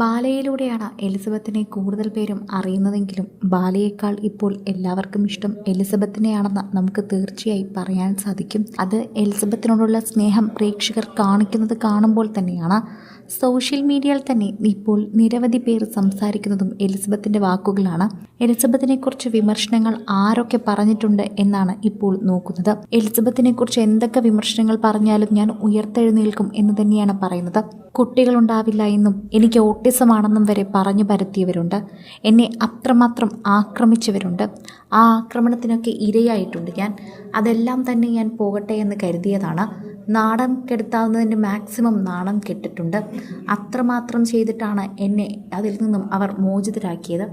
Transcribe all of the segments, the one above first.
ബാലയിലൂടെയാണ് എലിസബത്തിനെ കൂടുതൽ പേരും അറിയുന്നതെങ്കിലും ബാലയേക്കാൾ ഇപ്പോൾ എല്ലാവർക്കും ഇഷ്ടം എലിസബത്തിനെയാണെന്ന് നമുക്ക് തീർച്ചയായി പറയാൻ സാധിക്കും. അത് എലിസബത്തിനോടുള്ള സ്നേഹം പ്രേക്ഷകർ കാണിക്കുന്നത് കാണുമ്പോൾ തന്നെയാണ്. സോഷ്യൽ മീഡിയയിൽ തന്നെ ഇപ്പോൾ നിരവധി പേർ സംസാരിക്കുന്നതും എലിസബത്തിന്റെ വാക്കുകളാണ്. എലിസബത്തിനെക്കുറിച്ച് വിമർശനങ്ങൾ ആരൊക്കെ പറഞ്ഞിട്ടുണ്ട് എന്നാണ് ഇപ്പോൾ നോക്കുന്നത്. എലിസബത്തിനെക്കുറിച്ച് എന്തൊക്കെ വിമർശനങ്ങൾ പറഞ്ഞാലും ഞാൻ ഉയർത്തെഴുന്നേൽക്കും എന്ന് തന്നെയാണ് പറയുന്നത്. കുട്ടികളുണ്ടാവില്ല എന്നും എനിക്ക് ഓട്ടിസമാണെന്നും വരെ പറഞ്ഞു പരത്തിയവരുണ്ട്. എന്നെ അത്രമാത്രം ആക്രമിച്ചവരുണ്ട്. ആ ആക്രമണത്തിനൊക്കെ ഇരയായിട്ടുണ്ട് ഞാൻ. അതെല്ലാം തന്നെ ഞാൻ പോകട്ടെ എന്ന് കരുതിയതാണ്. നാണം കെടുത്താവുന്നതിന്റെ മാക്സിമം നാണം കെട്ടിട്ടുണ്ട്. അത്രമാത്രം ചെയ്തിട്ടാണ് എന്നെ അതിൽ നിന്നും അവർ മോചിതരാക്കിയത്.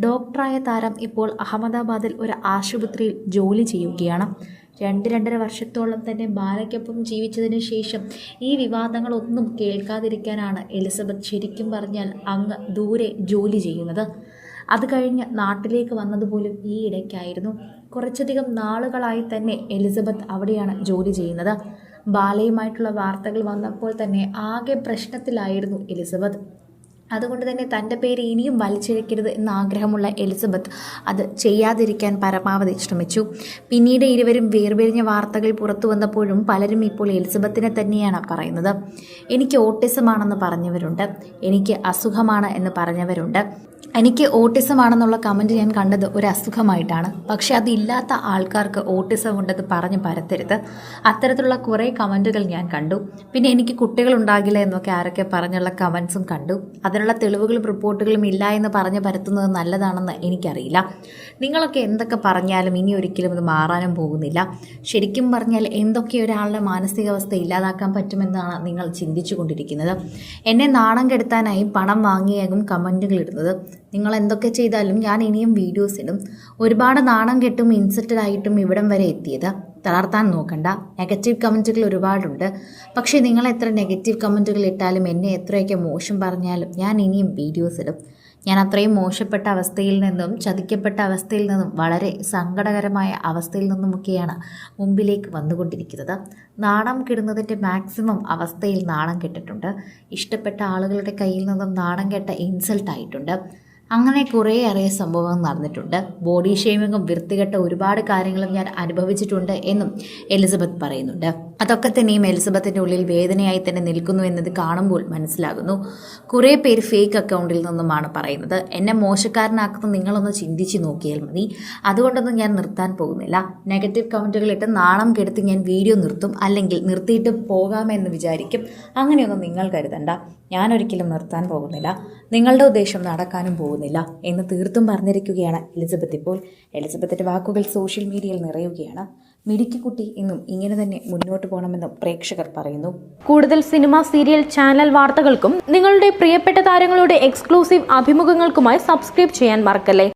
ഡോക്ടറായ താരം ഇപ്പോൾ അഹമ്മദാബാദിൽ ഒരു ആശുപത്രിയിൽ ജോലി ചെയ്യുകയാണ്. രണ്ട് രണ്ടര വർഷത്തോളം തന്നെ ബാലയ്ക്കൊപ്പം ജീവിച്ചതിന് ശേഷം ഈ വിവാദങ്ങളൊന്നും കേൾക്കാതിരിക്കാനാണ് എലിസബത്ത് ശരിക്കും പറഞ്ഞാൽ അങ്ങ് ദൂരെ ജോലി ചെയ്യുന്നത്. അത് കഴിഞ്ഞ് നാട്ടിലേക്ക് വന്നതുപോലും ഈ ഇടയ്ക്കായിരുന്നു. കുറച്ചധികം നാളുകളായി തന്നെ എലിസബത്ത് അവിടെയാണ് ജോലി ചെയ്യുന്നത്. ബാലയുമായിട്ടുള്ള വാർത്തകൾ വന്നപ്പോൾ തന്നെ ആകെ പ്രശ്നത്തിലായിരുന്നു എലിസബത്ത്. അതുകൊണ്ട് തന്നെ തന്റെ പേര് ഇനിയും വലിച്ചിഴക്കരുത് എന്ന ആഗ്രഹമുള്ള എലിസബത്ത് അത് ചെയ്യാതിരിക്കാൻ പരമാവധി ശ്രമിച്ചു. പിന്നീട് ഇരുവരും വേർപിരിഞ്ഞ വാർത്തകൾ പുറത്തു വന്നപ്പോഴും പലരും ഇപ്പോൾ എലിസബത്തിനെ തന്നെയാണ് പറയുന്നത്. എനിക്ക് ഓട്ടിസമാണെന്ന് പറഞ്ഞവരുണ്ട്. എനിക്ക് അസുഖമാണ് എന്ന് പറഞ്ഞവരുണ്ട്. എനിക്ക് ഓട്ടിസം ആണെന്നുള്ള കമന്റ് ഞാൻ കണ്ടത് ഒരു അസുഖമായിട്ടാണ്. പക്ഷേ അതില്ലാത്ത ആൾക്കാർക്ക് ഓട്ടിസം ഉണ്ടെന്ന് പറഞ്ഞ് പരത്തരുത്. അത്തരത്തിലുള്ള കുറേ കമന്റുകൾ ഞാൻ കണ്ടു. പിന്നെ എനിക്ക് കുട്ടികൾ ഉണ്ടാകില്ല എന്നൊക്കെ ആരൊക്കെ പറഞ്ഞുള്ള കമൻസും കണ്ടു. അതിനുള്ള തെളിവുകളും റിപ്പോർട്ടുകളും ഇല്ല എന്ന് പറഞ്ഞ് പരത്തുന്നത് നല്ലതാണെന്ന് എനിക്കറിയില്ല. നിങ്ങളൊക്കെ എന്തൊക്കെ പറഞ്ഞാലും ഇനി ഒരിക്കലും ഇത് മാറാനും പോകുന്നില്ല. ശരിക്കും പറഞ്ഞാൽ എന്തൊക്കെ ഒരാളുടെ മാനസികാവസ്ഥ ഇല്ലാതാക്കാൻ പറ്റുമെന്നാണ് നിങ്ങൾ ചിന്തിച്ചു കൊണ്ടിരിക്കുന്നത് എന്നെ നാണം കെടുത്താനായി പണം വാങ്ങിയാകും കമന്റുകൾ ഇടുന്നത് നിങ്ങൾ എന്തൊക്കെ ചെയ്താലും ഞാൻ ഇനിയും വീഡിയോസ് ഇടും. ഒരുപാട് നാണം കെട്ടും ഇൻസെറ്റഡായിട്ടും ഇവിടം വരെ എത്തിയത്. തളർത്താൻ നോക്കണ്ട. നെഗറ്റീവ് കമന്റുകൾ ഒരുപാടുണ്ട്. പക്ഷേ നിങ്ങൾ എത്ര നെഗറ്റീവ് കമന്റുകൾ ഇട്ടാലും എന്നെ എത്രയൊക്കെ മോശം പറഞ്ഞാലും ഞാൻ ഇനിയും വീഡിയോസ് ഇടും. ഞാൻ അത്രയും മോശപ്പെട്ട അവസ്ഥയിൽ നിന്നും ചതിക്കപ്പെട്ട അവസ്ഥയിൽ നിന്നും വളരെ സങ്കടകരമായ അവസ്ഥയിൽ നിന്നുമൊക്കെയാണ് മുമ്പിലേക്ക് വന്നുകൊണ്ടിരിക്കുന്നത്. നാണം കിടുന്നതിന്റെ മാക്സിമം അവസ്ഥയിൽ നാണം കെട്ടിട്ടുണ്ട്. ഇഷ്ടപ്പെട്ട ആളുകളുടെ കയ്യിൽ നിന്നും നാണം കെട്ട ഇൻസൾട്ട് ആയിട്ടുണ്ട്. അങ്ങനെ കുറേ കുറേയേറെ സംഭവങ്ങൾ നടന്നിട്ടുണ്ട്. ബോഡി ഷെയ്മിങ്ങും വൃത്തികെട്ട ഒരുപാട് കാര്യങ്ങളും ഞാൻ അനുഭവിച്ചിട്ടുണ്ട് എന്നും എലിസബത്ത് പറയുന്നുണ്ട്. അതൊക്കെ തന്നെയും എലിസബത്തിന്റെ ഉള്ളിൽ വേദനയായി തന്നെ നിൽക്കുന്നു എന്നത് കാണുമ്പോൾ മനസ്സിലാകുന്നു. കുറേ പേര് ഫേക്ക് അക്കൗണ്ടിൽ നിന്നുമാണ് പറയുന്നത്. എന്നെ മോശക്കാരനാക്കുന്ന നിങ്ങളൊന്ന് ചിന്തിച്ച് നോക്കിയാൽ മതി. അതുകൊണ്ടൊന്നും ഞാൻ നിർത്താൻ പോകുന്നില്ല. നെഗറ്റീവ് കമന്റുകളിട്ട് നാണം കെടുത്ത് ഞാൻ വീഡിയോ നിർത്തും അല്ലെങ്കിൽ നിർത്തിയിട്ട് പോകാമെന്ന് വിചാരിക്കും. അങ്ങനെയൊന്നും നിങ്ങൾ കരുതണ്ട. ഞാനൊരിക്കലും നിർത്താൻ പോകുന്നില്ല. നിങ്ങളുടെ ഉദ്ദേശം നടക്കാനും പോകുന്നില്ല എന്ന് തീർത്തും പറഞ്ഞിരിക്കുകയാണ് എലിസബത്ത് ഇപ്പോൾ. എലിസബത്തിന്റെ വാക്കുകൾ സോഷ്യൽ മീഡിയയിൽ നിറയുകയാണ്. മിടുക്കിക്കുട്ടി എന്നും ഇങ്ങനെ തന്നെ മുന്നോട്ട് പോകണമെന്നും പ്രേക്ഷകർ പറയുന്നു. കൂടുതൽ സിനിമ സീരിയൽ ചാനൽ വാർത്തകൾക്കും നിങ്ങളുടെ പ്രിയപ്പെട്ട താരങ്ങളുടെ എക്സ്ക്ലൂസീവ് അഭിമുഖങ്ങൾക്കുമായി സബ്സ്ക്രൈബ് ചെയ്യാൻ മറക്കല്ലേ?